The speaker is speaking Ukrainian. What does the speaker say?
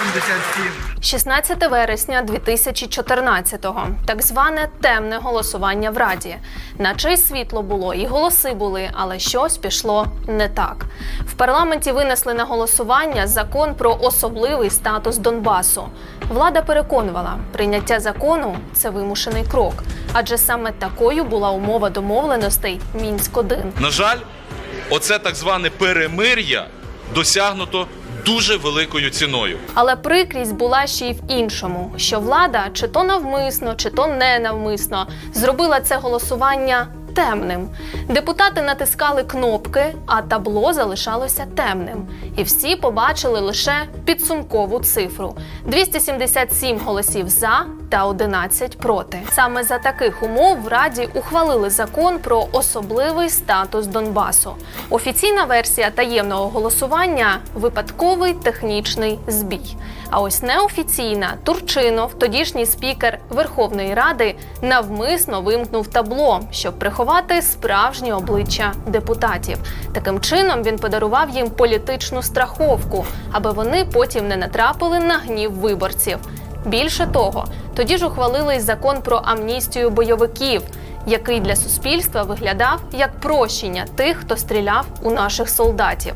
277. 16 вересня 2014-го. Так зване темне голосування в Раді. Наче й світло було, і голоси були, але щось пішло не так. В парламенті винесли на голосування закон про особливий статус Донбасу. Влада переконувала, прийняття закону це вимушений крок, адже саме такою була умова домовленостей мінськ 1 На жаль, оце так зване перемир'я досягнуто дуже великою ціною. Але прикрість була ще й в іншому: що влада, чи то навмисно, чи то ненавмисно, зробила це голосування темним. Депутати натискали кнопки, а табло залишалося темним. І всі побачили лише підсумкову цифру: 277 голосів за та 11 проти. Саме за таких умов в Раді ухвалили закон про особливий статус Донбасу. Офіційна версія таємного голосування випадковий технічний збій. А ось неофіційна Турчинов, тодішній спікер Верховної Ради, навмисно вимкнув табло, щоб приховати справжнє обличчя депутатів. Таким чином він подарував їм політичну страховку, аби вони потім не натрапили на гнів виборців. Більше того, тоді ж ухвалили закон про амністію бойовиків, який для суспільства виглядав як прощення тих, хто стріляв у наших солдатів.